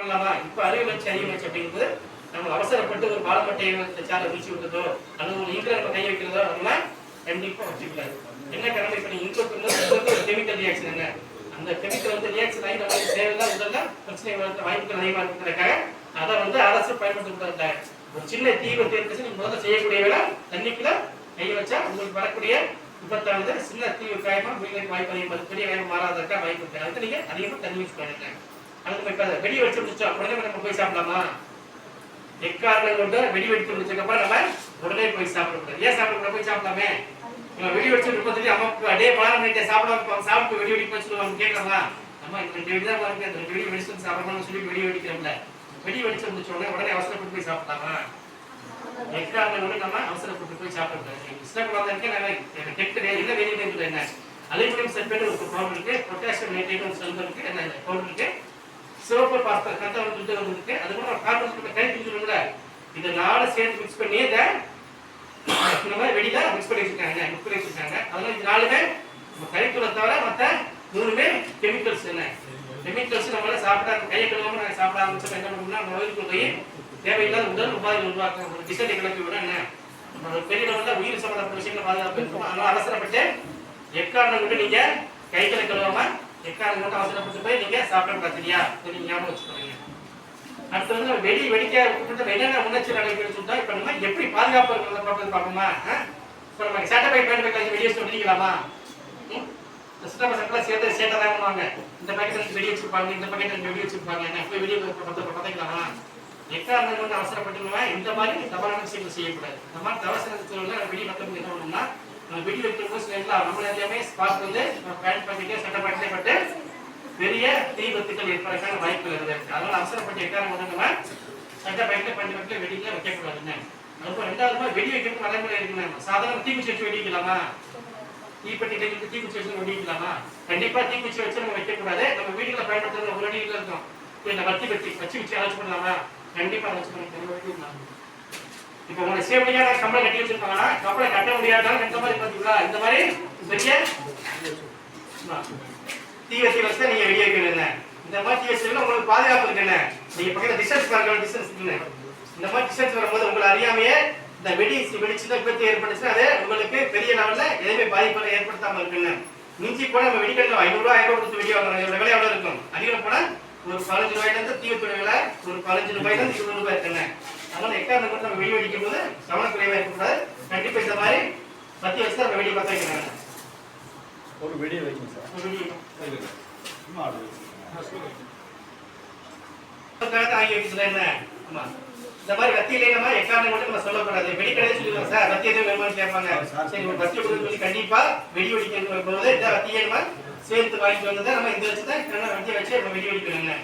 பண்ணலாமா? இப்போ அறிவு வச்சு அறிவு வச்சு அப்படிங்கிறது நம்ம அவசரப்பட்டு ஒரு பாலமட்டையை சாலை வீச்சு விட்டதோ அல்லது ஒரு ஈக்கில் நம்ம கை வைக்கிறதோ நம்ம கண்டிப்பா வச்சுக்கூடாது என்ன காரணம் இப்போ நீங்க இன்கோ ஒரு கெமிக்கல் ரியாக்ஷன் என்ன? அந்த கெமிக்கல் வந்து ரியாக்ஷன் ஆகி நமக்கு தேவைதான் உடல்ல பிரச்சனை வர வாய்ப்புகள் அதிகமாக இருக்கிறதுக்காக அதை வந்து அரசு பயன்படுத்தக்கூடாது ஒரு சின்ன தீ வந்து இருந்துச்சு நீங்க முதல்ல செய்யக்கூடிய வேலை தண்ணிக்குள்ள கை வச்சா உங்களுக்கு வரக்கூடிய விபத்தானது சின்ன தீ காயமா வீட்டுக்கு வாய்ப்பு அதிகமாக பெரிய காயம் மாறாதற்கா வாய்ப்பு இருக்கு. அதுக்கு நீங்க அதிகமாக தண்ணி யூஸ் பண்ணுங்க போய் இப்போ வெடி வச்சு முடிச்சோம் உடனே நம்ம போய் சாப்பிடலாமா? எக்காரணம் கொண்டு வெடி வெடித்து முடிச்சதுக்கப்புறம் நம்ம உடனே போய் சாப்பிடக்கூடாது. ஏன் சாப்பிடக்கூடாது? போய் சாப்பிடலாமே. இவன் வெடி வெடிச்சு சொல்லி அம்மா அடே பாலம் பண்ணிட்டு சாப்பிட சாப்பிட்டு வெடி வெடிக்க சொல்லுவாங்க. கேட்கலாமா அம்மா இந்த ரெண்டு வெடி தான் பாருங்க இந்த ரெண்டு வெடி வெடிச்சு சாப்பிடணும்னு சொல்லி வெடி வெடிக்கிறோம்ல. வெடி வெடிச்சு முடிச்ச உடனே உடனே அவசரப்பட்டு போய் சாப்பிடலாமா? எக்காரணம் கொண்டு நம்ம அவசரப்பட்டு போய் சாப்பிடக்கூடாது. இஷ்டப்படாததுக்கு நாங்கள் கெட்ட இல்லை வெளியே என்ன? அலுமினியம் சல்பேட் ஒரு பவுடர் இருக்கு. பொட்டாசியம் நைட்ரேட் ஒரு சல்பர் இருக்கு. என்ன பவுடர் இருக்கு. சிவப்பு பாஸ்பர் கத்த ஒரு புத்தகம் இருக்கு அது கூட கார்பன் சல்பேட் கை துண்டுல இந்த நாலு சேர்த்து மிக்ஸ் பண்ணி இதை இந்த மாதிரி வெடியில மிக்ஸ் பண்ணி வச்சிருக்காங்க மிக்ஸ் பண்ணி வச்சிருக்காங்க. அதனால இது நாலுமே நம்ம கறிக்குள்ள தவிர மற்ற மூணுமே கெமிக்கல்ஸ் என்ன? கெமிக்கல்ஸ் நம்மளால சாப்பிட்டா கையை கழுவாம நாங்கள் சாப்பிட ஆரம்பிச்சோம் என்ன பண்ணோம்னா நம்ம போய் தேவையில்லாத உடல் உபாதை உருவாக்கும். ஒரு திசை கிளப்பி விட என்ன? நம்ம பெரிய லெவலில் உயிர் சம்பந்தப்பட்ட விஷயங்களை பாதுகாப்பு இருக்கும் அதனால அவசரப்பட்டு எக்காரணம் கூட நீங்க கைகளை கழுவாம எக்காரணம் மட்டும் அவசரப்பட்டு போய் நீங்க சாப்பிட சரியா நீங்கள் ஞாபகம் வச்சுக்கோங்க. அடுத்து வந்து வெடி வெடிக்க விட்டுட்டு என்னென்ன முன்னெச்சரிக்கை நடவடிக்கை சொல்லிட்டா இப்போ நம்ம எப்படி பாதுகாப்பு இருக்கிறத பார்ப்பது பார்ப்போமா? இப்போ நம்ம சேட்டை பேண்ட் வெடி வச்சு வெடிக்கலாமா ம்? இந்த சின்ன பசங்களாம் சேர்த்து சேட்டை தான் பண்ணுவாங்க. இந்த பக்கெட்டில் வெடி வச்சுருப்பாங்க இந்த பக்கெட்டில் வெடி வச்சுருப்பாங்க. நான் போய் வெளியே பார்த்து பார்த்துக்கலாமா எக்காரணம் வந்து அவசரப்பட்டுமா இந்த மாதிரி தவறான விஷயங்கள் செய்யக்கூடாது. இந்த மாதிரி தவசனத்தில் வெளியே மற்றவங்க என்ன பண்ணணும்னா நம்ம வெடி வைக்கும் போது நம்ம எல்லாமே ஸ்பாட் வந்து நம்ம பேண்ட் பண்ணிட்டு சட்டை பண்ணிட்டு பட்டு பெரிய தீ விபத்துக்கள் ஏற்படுறதுக்கான வாய்ப்பு இருக்குது. அதனால அவசரப்பட்டு எக்காரணம் கொண்டு நம்ம சட்டை பயன்ட்டு பண்ணி பண்ணிட்டு வெடிக்கல வைக்கக்கூடாதுங்க. அதுக்கு ரெண்டாவது வெடி வைக்கிறதுக்கு நடைமுறை இருக்குங்க. சாதாரண தீக்குச்சி வச்சு வெடிக்கலாமா? தீப்பெட்டி தீ தீக்குச்சி வச்சு வெடிக்கலாமா? கண்டிப்பா தீக்குச்சி வச்சு நம்ம வைக்கக்கூடாது. நம்ம வீடுகளை பயன்படுத்துறது ஒரு அடியில் இருக்கும். இந்த வத்தி பெட்டி வச்சு வச்சு அழைச்சு பண்ணலாமா? கண்டிப்பா வச்சு பண்ணலாம் இப்போ உங்களை நான் கம்பளை கட்டி வச்சிருப்பாங்கன்னா கம்பளை கட்ட முடியாதாலும் இந்த மாதிரி பார்த்துக்கலாம் இந்த மாதிரி பெரிய தீ வச்சு வச்சு நீங்க வெளியே வைக்கணும் இந்த மாதிரி தீ வச்சு உங்களுக்கு பாதுகாப்பு இருக்குண்ணே நீங்க பக்கத்துல டிஸ்டன்ஸ் பாருங்க டிஸ்டன்ஸ் இருக்குண்ணே இந்த மாதிரி டிஸ்டன்ஸ் வரும்போது உங்களை அறியாமையே இந்த வெடி வெடிச்சுல விபத்து ஏற்பட்டுச்சுன்னா அது உங்களுக்கு பெரிய லெவல்ல எதுவுமே பாதிப்பு ஏற்படுத்தாம இருக்குண்ணே மிஞ்சி போனா நம்ம வெடிக்கணும் ஐநூறு ரூபாய் ஆயிரம் ரூபாய் கொடுத்து வெடி வாங்குறோம் இதோட விலை எவ்வளவு இருக்கும்? அதிகம் போனா ஒரு பதினஞ்சு ரூபாயில இருந்து தீவுத்துறை விலை ஒரு பதினஞ்சு ரூபாயில இருந்து இருபது ரூபாய் இருக்குண்ணே அதனால எக்காரணம் கொண்டு நம்ம வெடி வெடிக்கும் போது கவனக்குறைவா இருக்கக்கூடாது. கண்டிப்பா இந்த மாதிரி பத்தி வச்சு நம்ம வெடி பத்த வைக்கணும் ஒரு வெடியை வைக்கணும் சார். வச்சுக்கோங்க. அதுக்காக ஆகி என்ன? ஆமா. இந்த மாதிரி வத்தியிலே நம்ம எக்காரணம் கொண்டு நம்ம சொல்லக்கூடாது. வெடி கிடையாது சொல்லுவாங்க சார் வத்தி எதுவும் வேணுமான்னு கேட்பாங்க சரி ஒரு வத்தி கொடுக்க சொல்லி கண்டிப்பா வெடி வெடிக்க போது இந்த வத்தியை நம்ம சேர்த்து வாங்கிட்டு வந்ததை நம்ம இந்த வச்சு தான் வத்தி வச்சு நம்ம வெடி வெடிக்கணுங்க.